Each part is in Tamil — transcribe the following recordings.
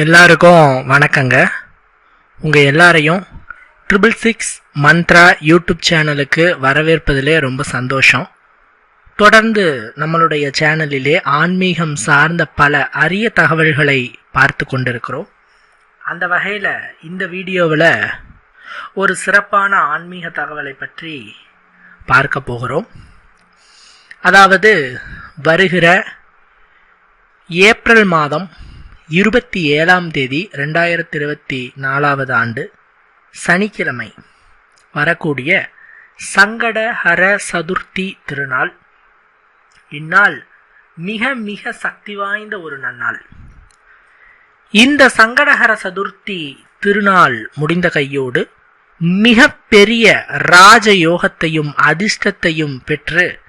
எல்லாருக்கும் வணக்கங்க. உங்கள் எல்லாரையும் ட்ரிபிள் சிக்ஸ் மந்த்ரா யூடியூப் சேனலுக்கு வரவேற்பதிலே ரொம்ப சந்தோஷம். தொடர்ந்து நம்மளுடைய சேனலிலே ஆன்மீகம் சார்ந்த பல அரிய தகவல்களை பார்த்து கொண்டிருக்கிறோம். அந்த வகையில் இந்த வீடியோவில் ஒரு சிறப்பான ஆன்மீக தகவலை பற்றி பார்க்க போகிறோம். அதாவது வருகிற ஏப்ரல் மாதம் இருபத்தி ஏழாம் தேதி ரெண்டாயிரத்தி இருபத்தி நாலாவது ஆண்டு சனிக்கிழமை வரக்கூடிய சங்கட ஹர சதுர்த்தி திருநாள். இந்நாள் மிக மிக சக்தி வாய்ந்த ஒரு நன்னாள். இந்த சங்கடஹர சதுர்த்தி திருநாள் முடிந்த கையோடு மிக பெரிய ராஜயோகத்தையும் அதிர்ஷ்டத்தையும் பெற்று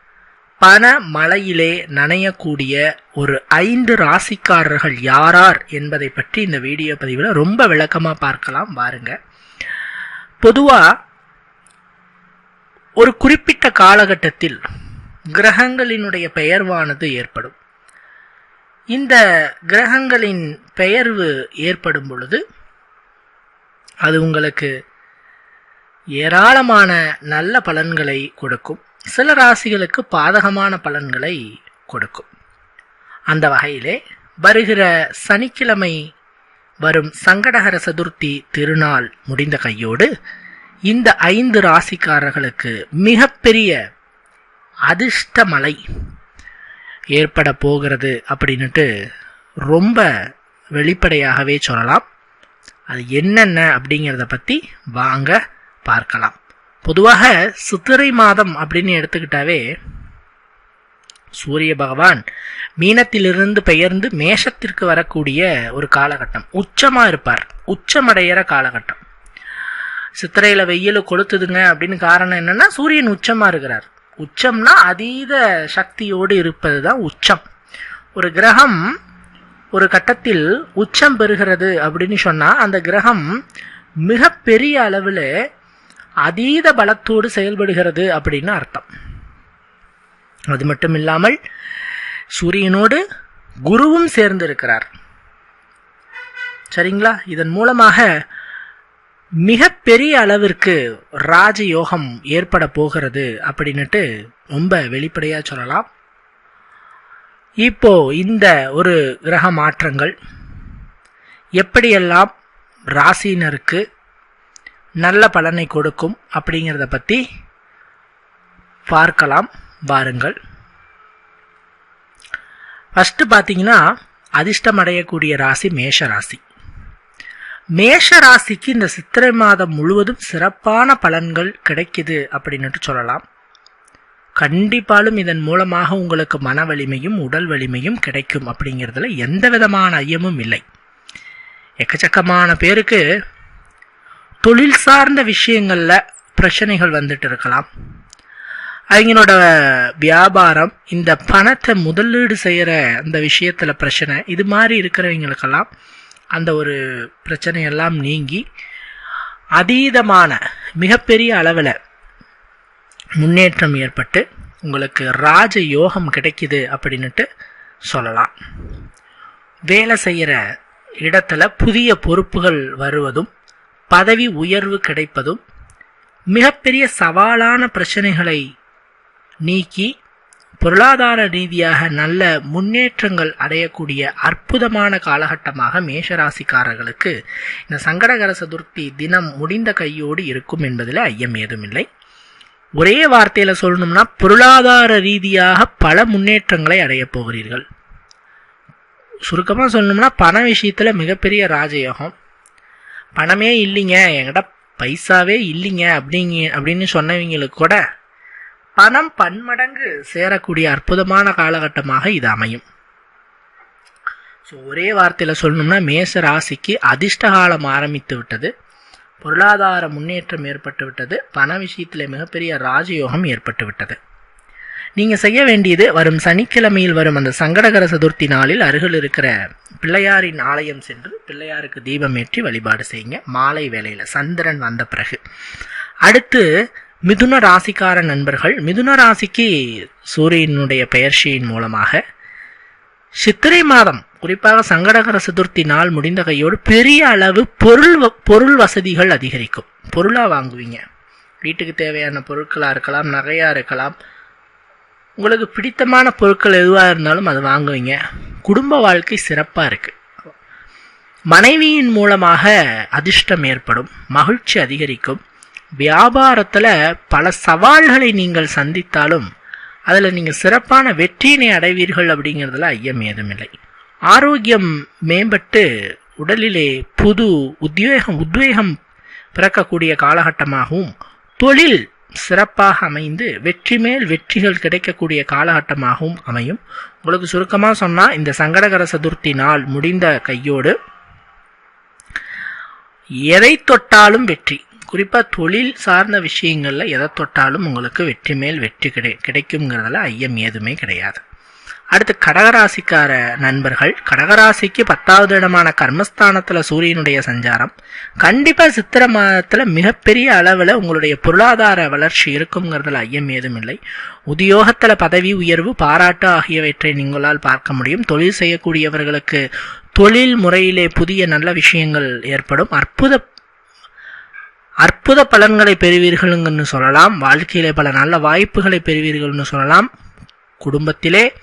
பண மலையிலே நனையக்கூடிய ஒரு ஐந்து ராசிக்காரர்கள் யாரார் என்பதை பற்றி இந்த வீடியோ பதிவில் ரொம்ப விளக்கமாக பார்க்கலாம் பாருங்க பொதுவாக ஒரு குறிப்பிட்ட காலகட்டத்தில் கிரகங்களினுடைய பெயர்வானது ஏற்படும். இந்த கிரகங்களின் பெயர்வு ஏற்படும் பொழுது அது உங்களுக்கு ஏராளமான நல்ல பலன்களை கொடுக்கும். சில ராசிகளுக்கு பாதகமான பலன்களை கொடுக்கும். அந்த வகையிலே வருகிற சனிக்கிழமை வரும் சங்கடகர சதுர்த்தி திருநாள் முடிந்த கையோடு இந்த ஐந்து ராசிக்காரர்களுக்கு மிகப்பெரிய அதிர்ஷ்ட மலை ஏற்பட போகிறது அப்படின்னுட்டு ரொம்ப வெளிப்படையாகவே சொல்லலாம். அது என்னென்ன அப்படிங்கிறத பற்றி வாங்க பார்க்கலாம். பொதுவாக சித்திரை மாதம் அப்படின்னு எடுத்துக்கிட்டாவே சூரிய பகவான் மீனத்திலிருந்து பெயர்ந்து மேஷத்திற்கு வரக்கூடிய ஒரு காலகட்டம். உச்சமாக இருப்பார். உச்சமடைகிற காலகட்டம். சித்திரையில் வெயில் கொளுத்துதுங்க அப்படின்னு காரணம் என்னென்னா சூரியன் உச்சமாக இருக்கிறார். உச்சம்னா அதீத சக்தியோடு இருப்பது தான் உச்சம். ஒரு கிரகம் ஒரு கட்டத்தில் உச்சம் பெறுகிறது அப்படின்னு சொன்னால் அந்த கிரகம் மிகப்பெரிய அளவில் அதீத பலத்தோடு செயல்படுகிறது அப்படின்னு அர்த்தம். அது மட்டும் இல்லாமல் சூரியனோடு குருவும் சேர்ந்திருக்கிறார். சரிங்களா? இதன் மூலமாக மிகப்பெரிய அளவிற்கு ராஜயோகம் ஏற்பட போகிறது அப்படின்னுட்டு ரொம்ப வெளிப்படையாக சொல்லலாம். இப்போ இந்த ஒரு கிரக மாற்றங்கள் எப்படியெல்லாம் ராசினருக்கு நல்ல பலனை கொடுக்கும் அப்படிங்கிறத பற்றி பார்க்கலாம் வாருங்கள். ஃபஸ்ட்டு பார்த்தீங்கன்னா அதிர்ஷ்டம் அடையக்கூடிய ராசி மேஷ ராசி. மேஷ ராசிக்கு இந்த சித்திரை மாதம் முழுவதும் சிறப்பான பலன்கள் கிடைக்குது அப்படின்னுட்டு சொல்லலாம். கண்டிப்பாலும் இதன் மூலமாக உங்களுக்கு மன வலிமையும் உடல் வலிமையும் கிடைக்கும் அப்படிங்கிறதுல எந்த விதமான ஐயமும் இல்லை. எக்கச்சக்கமான பேருக்கு தொழில் சார்ந்த விஷயங்களில் பிரச்சனைகள் வந்துட்டு இருக்கலாம். அவங்களோட வியாபாரம் இந்த பணத்தை முதலீடு செய்கிற அந்த விஷயத்தில் பிரச்சனை இது மாதிரி இருக்கிறவங்களுக்கெல்லாம் அந்த ஒரு பிரச்சனையெல்லாம் நீங்கி அதீதமான மிகப்பெரிய அளவில் முன்னேற்றம் ஏற்பட்டு உங்களுக்கு ராஜ யோகம் கிடைக்குது அப்படின்னுட்டு சொல்லலாம். வேலை செய்கிற இடத்துல புதிய பொறுப்புகள் வருவதும் பதவி உயர்வு கிடைப்பதும் மிகப்பெரிய சவாலான பிரச்சனைகளை நீக்கி பொருளாதார ரீதியாக நல்ல முன்னேற்றங்கள் அடையக்கூடிய அற்புதமான காலகட்டமாக மேஷராசிக்காரர்களுக்கு இந்த சங்கடகர சதுர்த்தி தினம் முடிந்த கையோடு இருக்கும் என்பதில் ஐயம் ஏதுமில்லை. ஒரே வார்த்தையில் சொல்லணும்னா பொருளாதார ரீதியாக பல முன்னேற்றங்களை அடையப் போகிறீர்கள். சுருக்கமாக சொல்லணும்னா பண விஷயத்தில் மிகப்பெரிய ராஜயோகம் பணமே இல்லைங்க. என்கிட்ட பைசாவே இல்லைங்க. அப்படிங்க அப்படின்னு சொன்னவங்களுக்கு கூட பணம் பன்மடங்கு சேரக்கூடிய அற்புதமான காலகட்டமாக இது அமையும். ஸோ ஒரே வார்த்தையில் சொல்லணும்னா மேச ராசிக்கு அதிர்ஷ்ட காலம் ஆரம்பித்து விட்டது. பொருளாதார முன்னேற்றம் ஏற்பட்டு விட்டது. பண விஷயத்தில் மிகப்பெரிய ராஜயோகம் ஏற்பட்டு விட்டது. நீங்கள் செய்ய வேண்டியது வரும் சனிக்கிழமையில் வரும் அந்த சங்கடகர சதுர்த்தி நாளில் அருகில் இருக்கிற பிள்ளையாரின் ஆலயம் சென்று பிள்ளையாருக்கு தீபம் ஏற்றி வழிபாடு செய்யுங்க. மாலை வேளையில் சந்திரன் வந்த பிறகு. அடுத்து மிதுன ராசிக்கார நண்பர்கள். மிதுன ராசிக்கு சூரியனுடைய பெயர்ச்சியின் மூலமாக சித்திரை மாதம் குறிப்பாக சங்கடகர சதுர்த்தி நாள் முடிந்த கையோடு பெரிய அளவு பொருள் பொருள் வசதிகள் அதிகரிக்கும். பொருளாக வாங்குவீங்க. வீட்டுக்கு தேவையான பொருட்களாக இருக்கலாம் நகையாக இருக்கலாம். உங்களுக்கு பிடித்தமான பொருட்கள் எதுவாக இருந்தாலும் அதை வாங்குவீங்க. குடும்ப வாழ்க்கை சிறப்பாக இருக்குது மனைவியின் மூலமாக அதிர்ஷ்டம் ஏற்படும் மகிழ்ச்சி அதிகரிக்கும். வியாபாரத்தில் பல சவால்களை நீங்கள் சந்தித்தாலும் அதில் நீங்கள் சிறப்பான வெற்றியினை அடைவீர்கள் அப்படிங்கிறதுல ஐயம் ஏதுமில்லை. ஆரோக்கியம் மேம்பட்டு உடலிலே புது உத்வேகம் உத்வேகம் பிறக்கக்கூடிய காலகட்டமாகவும் தொழில் சிறப்பாக அமைந்து வெற்றி மேல் வெற்றிகள் கிடைக்கக்கூடிய காலகட்டமாகவும் அமையும். உங்களுக்கு சுருக்கமாக சொன்னால் இந்த சங்கடகர சதுர்த்தி நாள் முடிந்த கையோடு எதை தொட்டாலும் வெற்றி. குறிப்பாக தொழில் சார்ந்த விஷயங்களில் எதை தொட்டாலும் உங்களுக்கு வெற்றி மேல் வெற்றி கிடை கிடைக்குங்கிறதுல ஐயம் ஏதுமே கிடையாது. அடுத்து கடகராசிக்கார நண்பர்கள். கடகராசிக்கு பத்தாவது இடமான கர்மஸ்தானத்தில் சூரியனுடைய சஞ்சாரம். கண்டிப்பாக சித்திர மாதத்தில் மிகப்பெரிய அளவில் உங்களுடைய பொருளாதார வளர்ச்சி இருக்குங்கிறதுல ஐயம் ஏதும் இல்லை. உத்தியோகத்தில் பதவி உயர்வு பாராட்டு ஆகியவற்றை நீங்களால் பார்க்க முடியும். தொழில் செய்யக்கூடியவர்களுக்கு தொழில் முறையிலே புதிய நல்ல விஷயங்கள் ஏற்படும். அற்புத அற்புத பலன்களை பெறுவீர்களுங்கன்னு சொல்லலாம். வாழ்க்கையிலே பல நல்ல வாய்ப்புகளை பெறுவீர்கள்னு சொல்லலாம். குடும்பத்திலே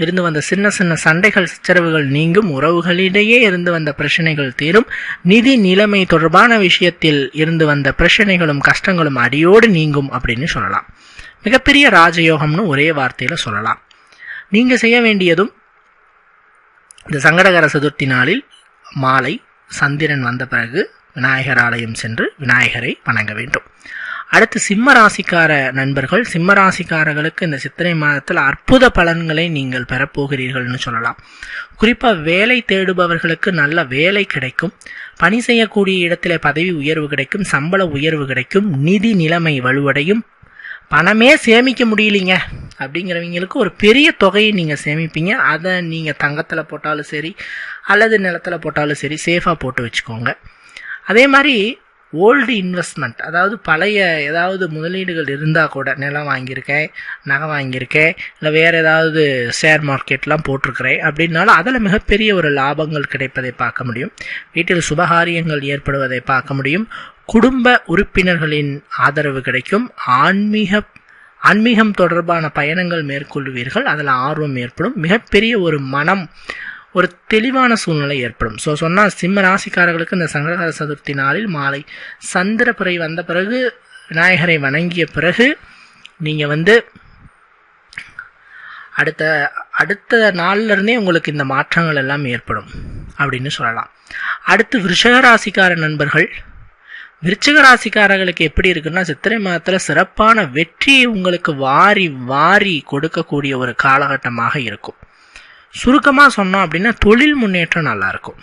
இருந்து வந்த சின்ன சின்ன சண்டைகள் சச்சரவுகள் நீங்கும் உறவுகளிடையே இருந்து வந்த பிரச்சனைகள் தீரும். நிதி நிலைமை தொடர்பான விஷயத்தில் இருந்து வந்த பிரச்சனைகளும் கஷ்டங்களும் அடியோடு நீங்கும் அப்படின்னு சொல்லலாம். மிகப்பெரிய ராஜயோகம்னு ஒரே வார்த்தையில் சொல்லலாம். நீங்கள் செய்ய வேண்டியதும் இந்த சங்கடகர சதுர்த்தி நாளில் மாலை சந்திரன் வந்த பிறகு விநாயகர் ஆலயம் சென்று விநாயகரை வணங்க வேண்டும். அடுத்து சிம்ம ராசிக்கார நண்பர்கள் சிம்ம ராசிக்காரர்களுக்கு இந்த சித்திரை மாதத்தில் அற்புத பலன்களை நீங்கள் பெறப்போகிறீர்கள்னு சொல்லலாம். குறிப்பாக வேலை தேடுபவர்களுக்கு நல்ல வேலை கிடைக்கும். பணி செய்யக்கூடிய இடத்துல பதவி உயர்வு கிடைக்கும் சம்பள உயர்வு கிடைக்கும் நிதி நிலைமை வலுவடையும். பணமே சேமிக்க முடியலிங்க அப்படிங்கிறவங்களுக்கு ஒரு பெரிய தொகையை நீங்கள் சேமிப்பீங்க. அதை நீங்கள் தங்கத்தில் போட்டாலும் சரி அல்லது நிலத்தில் போட்டாலும் சரி சேஃபாக போட்டு வச்சுக்கோங்க. அதே மாதிரி ஓல்டு இன்வெஸ்ட்மெண்ட். அதாவது பழைய ஏதாவது முதலீடுகள் இருந்தால் கூட நிலம் வாங்கியிருக்கேன் நகை வாங்கியிருக்கேன் இல்லை வேறு ஏதாவது ஷேர் மார்க்கெட்லாம் போட்டிருக்கிறேன் அப்படின்னாலும் அதில் மிகப்பெரிய ஒரு லாபங்கள் கிடைப்பதை பார்க்க முடியும். வீட்டில் சுபகாரியங்கள் ஏற்படுவதை பார்க்க முடியும். குடும்ப உறுப்பினர்களின் ஆதரவு கிடைக்கும். ஆன்மீக ஆன்மீகம் தொடர்பான பயணங்கள் மேற்கொள்வீர்கள். அதில் ஆர்வம் ஏற்படும். மிகப்பெரிய ஒரு மனம் ஒரு தெளிவான சூழ்நிலை ஏற்படும். ஸோ சொன்னால் சிம்ம ராசிக்காரர்களுக்கு இந்த சங்கடகர சதுர்த்தி நாளில் மாலை சந்திரபுரை வந்த பிறகு விநாயகரை வணங்கிய பிறகு நீங்கள் வந்து அடுத்த அடுத்த நாள்லேருந்தே உங்களுக்கு இந்த மாற்றங்கள் எல்லாம் ஏற்படும் அப்படின்னு சொல்லலாம். அடுத்து விருஷகராசிக்கார நண்பர்கள். விருச்சிக ராசிக்காரர்களுக்கு எப்படி இருக்குன்னா சித்திரை மாதத்தில் சிறப்பான வெற்றியை உங்களுக்கு வாரி வாரி கொடுக்கக்கூடிய ஒரு காலகட்டமாக இருக்கும். சுருக்கமாக சொன்னோம் அப்படின்னா தொழில் முன்னேற்றம் நல்லாயிருக்கும்.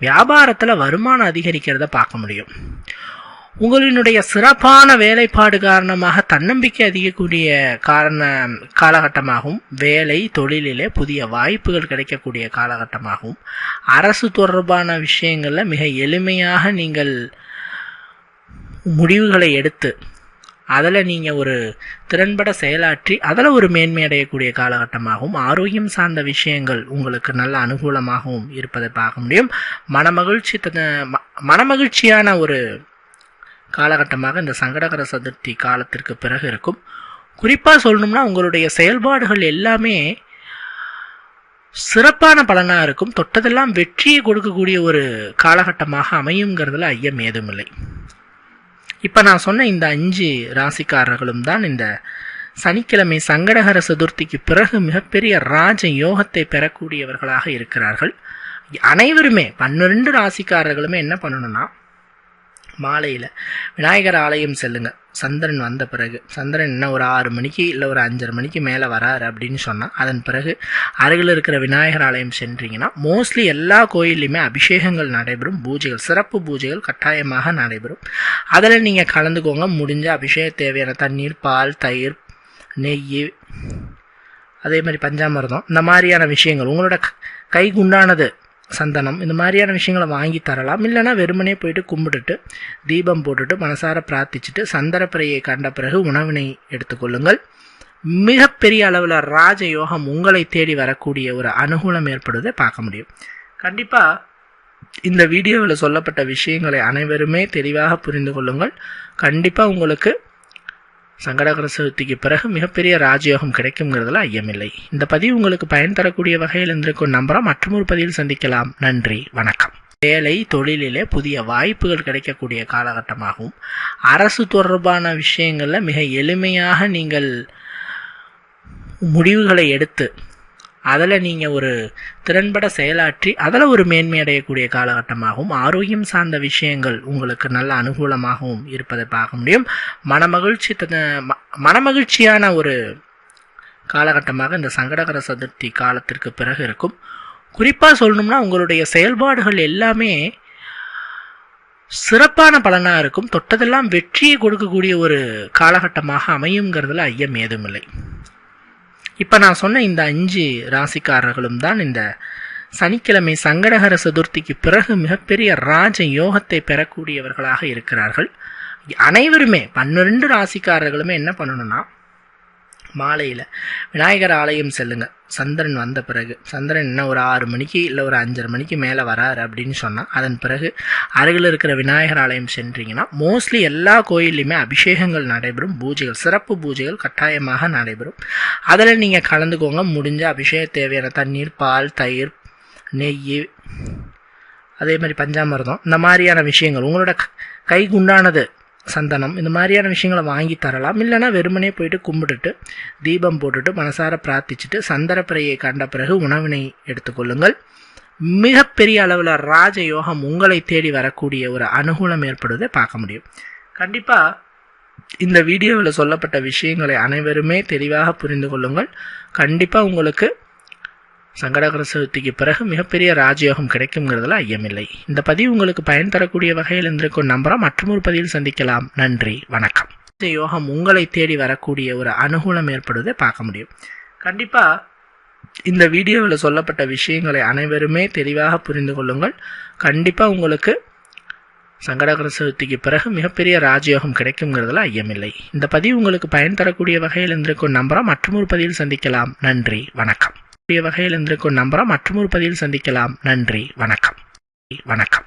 வியாபாரத்தில் வருமானம் அதிகரிக்கிறத பார்க்க முடியும். உங்களினுடைய சிறப்பான வேலைப்பாடு காரணமாக தன்னம்பிக்கை அதிகக்கூடிய காரண காலகட்டமாகவும் வேலை தொழிலிலே புதிய வாய்ப்புகள் கிடைக்கக்கூடிய காலகட்டமாகவும் அரசு தொடர்பான விஷயங்களில் மிக எளிமையாக நீங்கள் முடிவுகளை எடுத்து அதில் நீங்கள் ஒரு திறன்பட செயலாற்றி அதில் ஒரு மேன்மை அடையக்கூடிய காலகட்டமாகவும் ஆரோக்கியம் சார்ந்த விஷயங்கள் உங்களுக்கு நல்ல அனுகூலமாகவும் இருப்பதை பார்க்க முடியும். மனமகிழ்ச்சி மனமகிழ்ச்சியான ஒரு காலகட்டமாக இந்த சங்கடகர சதுர்த்தி காலத்திற்கு பிறகு இருக்கும். குறிப்பாக சொல்லணும்னா உங்களுடைய செயல்பாடுகள் எல்லாமே சிறப்பான பலனாக இருக்கும். தொட்டதெல்லாம் வெற்றியை கொடுக்கக்கூடிய ஒரு காலகட்டமாக அமையுங்கிறதுல ஐயம் ஏதுமில்லை. இப்போ நான் சொன்ன இந்த அஞ்சு ராசிக்காரர்களும் தான் இந்த சனிக்கிழமை சங்கடகர சதுர்த்திக்கு பிறகு மிகப்பெரிய ராஜ யோகத்தை பெறக்கூடியவர்களாக இருக்கிறார்கள். அனைவருமே பன்னிரெண்டு ராசிக்காரர்களுமே என்ன பண்ணணும்னா மாலையில் விநாயகர் ஆலயம் செல்லுங்கள் சந்திரன் வந்த பிறகு சந்திரன் என்ன ஒரு ஆறு மணிக்கு இல்லை ஒரு அஞ்சரை மணிக்கு மேலே வராரு அப்படின்னு சொன்னால் அதன் பிறகு அருகில் இருக்கிற விநாயகர் ஆலயம் சென்றீங்கன்னா மோஸ்ட்லி எல்லா கோயில்லையுமே அபிஷேகங்கள் நடைபெறும். பூஜைகள் சிறப்பு பூஜைகள் கட்டாயமாக நடைபெறும். அதில் நீங்கள் கலந்துக்கோங்க. முடிஞ்ச அபிஷேக தேவையான தண்ணீர் பால் தயிர் நெய் அதே மாதிரி பஞ்சாமிரதம் இந்த மாதிரியான விஷயங்கள். உங்களோட கைக்குண்டானது சந்தனம் இந்த மாதிரியான விஷயங்களை வாங்கி தரலாம். இல்லைனா வெறுமனே போயிட்டு கும்பிட்டுட்டு தீபம் போட்டுட்டு மனசார பிரார்த்திச்சுட்டு சந்தரப்பிரையை கண்ட பிறகு உணவினை எடுத்துக்கொள்ளுங்கள் மிகப்பெரிய அளவில் ராஜயோகம் உங்களை தேடி வரக்கூடிய ஒரு அனுகூலம் ஏற்படுவதை பார்க்க முடியும். கண்டிப்பாக இந்த வீடியோவில் சொல்லப்பட்ட விஷயங்களை அனைவருமே தெளிவாக புரிந்து கொள்ளுங்கள். கண்டிப்பாக உங்களுக்கு சங்கடகர சதுர்த்திக்கு பிறகு மிகப்பெரிய ராஜயோகம் கிடைக்குங்கிறதுல ஐயமில்லை. இந்த பதிவு உங்களுக்கு பயன் தரக்கூடிய வகையில் இருந்திருக்கும் நம்புறோம். மற்றொரு பதிவில் சந்திக்கலாம். நன்றி. வணக்கம். வேலை தொழிலிலே புதிய வாய்ப்புகள் கிடைக்கக்கூடிய காலகட்டமாகவும் அரசு தொடர்பான விஷயங்களில் மிக எளிமையாக நீங்கள் முடிவுகளை எடுத்து அதில் நீங்கள் ஒரு திறன்பட செயலாற்றி அதில் ஒரு மேன்மை அடையக்கூடிய காலகட்டமாகவும் ஆரோக்கியம் சார்ந்த விஷயங்கள் உங்களுக்கு நல்ல அனுகூலமாகவும் இருப்பதை பார்க்க முடியும். மனமகிழ்ச்சி மனமகிழ்ச்சியான ஒரு காலகட்டமாக இந்த சங்கடகர சதுர்த்தி காலத்திற்கு பிறகு இருக்கும். குறிப்பாக சொல்லணும்னா உங்களுடைய செயல்பாடுகள் எல்லாமே சிறப்பான பலனாக இருக்கும். தொட்டதெல்லாம் வெற்றியை கொடுக்கக்கூடிய ஒரு காலகட்டமாக அமையுங்கிறதுல ஐயம் ஏதுமில்லை. இப்போ நான் சொன்ன இந்த அஞ்சு ராசிக்காரர்களும் தான் இந்த சனிக்கிழமை சங்கடகர சதுர்த்திக்கு பிறகு மிகப்பெரிய ராஜ யோகத்தை பெறக்கூடியவர்களாக இருக்கிறார்கள். அனைவருமே பன்னிரெண்டு ராசிக்காரர்களுமே என்ன பண்ணணும்னா மாலையில். விநாயகர் ஆலயம் செல்லுங்கள் சந்திரன் வந்த பிறகு. சந்திரன் என்ன ஒரு ஆறு மணிக்கு இல்லை ஒரு அஞ்சரை மணிக்கு மேலே வராரு அப்படின்னு சொன்னால் அதன் பிறகு அருகில் இருக்கிற விநாயகர் ஆலயம் சென்றீங்கன்னா மோஸ்ட்லி எல்லா கோயில்லையுமே அபிஷேகங்கள் நடைபெறும். பூஜைகள் சிறப்பு பூஜைகள் கட்டாயமாக நடைபெறும். அதில் நீங்கள் கலந்துக்கோங்க. முடிஞ்ச அபிஷேக தேவையான தண்ணீர் பால் தயிர் நெய் அதே மாதிரி பஞ்சாமிரதம் இந்த மாதிரியான விஷயங்கள். உங்களோட கைக்குண்டானது சந்தனம் இந்த மாதிரியான விஷயங்களை வாங்கி தரலாம். இல்லைனா வெறுமனே போயிட்டு கும்பிட்டுட்டு தீபம் போட்டுட்டு மனசார பிரார்த்திச்சுட்டு சந்தரப்பிரையை கண்ட பிறகு உணவினை எடுத்துக்கொள்ளுங்கள். மிகப்பெரிய அளவில் ராஜயோகம் உங்களை தேடி வரக்கூடிய ஒரு அனுகூலம் ஏற்படுவதை பார்க்க முடியும். கண்டிப்பாக இந்த வீடியோவில் சொல்லப்பட்ட விஷயங்களை அனைவருமே தெளிவாக புரிந்து கொள்ளுங்கள். கண்டிப்பாக உங்களுக்கு சங்கடகர சதுர்த்திக்கு பிறகு மிகப்பெரிய ராஜயோகம் கிடைக்குங்கிறதுல ஐயமில்லை. இந்த பதிவு உங்களுக்கு பயன் தரக்கூடிய வகையில் இருந்திருக்கும். நம்புறோம். மற்றொரு பதிவில் சந்திக்கலாம். நன்றி. வணக்கம். இந்த யோகம் உங்களை தேடி வரக்கூடிய ஒரு அனுகூலம் ஏற்படுவதை பார்க்க முடியும். கண்டிப்பாக இந்த வீடியோவில் சொல்லப்பட்ட விஷயங்களை அனைவருமே தெளிவாக புரிந்து கொள்ளுங்கள். கண்டிப்பாக உங்களுக்கு சங்கடகர சதுர்த்திக்கு பிறகு மிகப்பெரிய ராஜயோகம் கிடைக்குங்கிறதுல ஐயமில்லை. இந்த பதிவு உங்களுக்கு பயன் தரக்கூடிய வகையில் இருந்திருக்கும். நம்புறோம். மற்றொரு பதிவில் சந்திக்கலாம். நன்றி. வணக்கம். வகையில் இருந்திருக்கும் நம்புகிறோம் மற்றொரு பதிவில் சந்திக்கலாம். நன்றி. வணக்கம். வணக்கம்.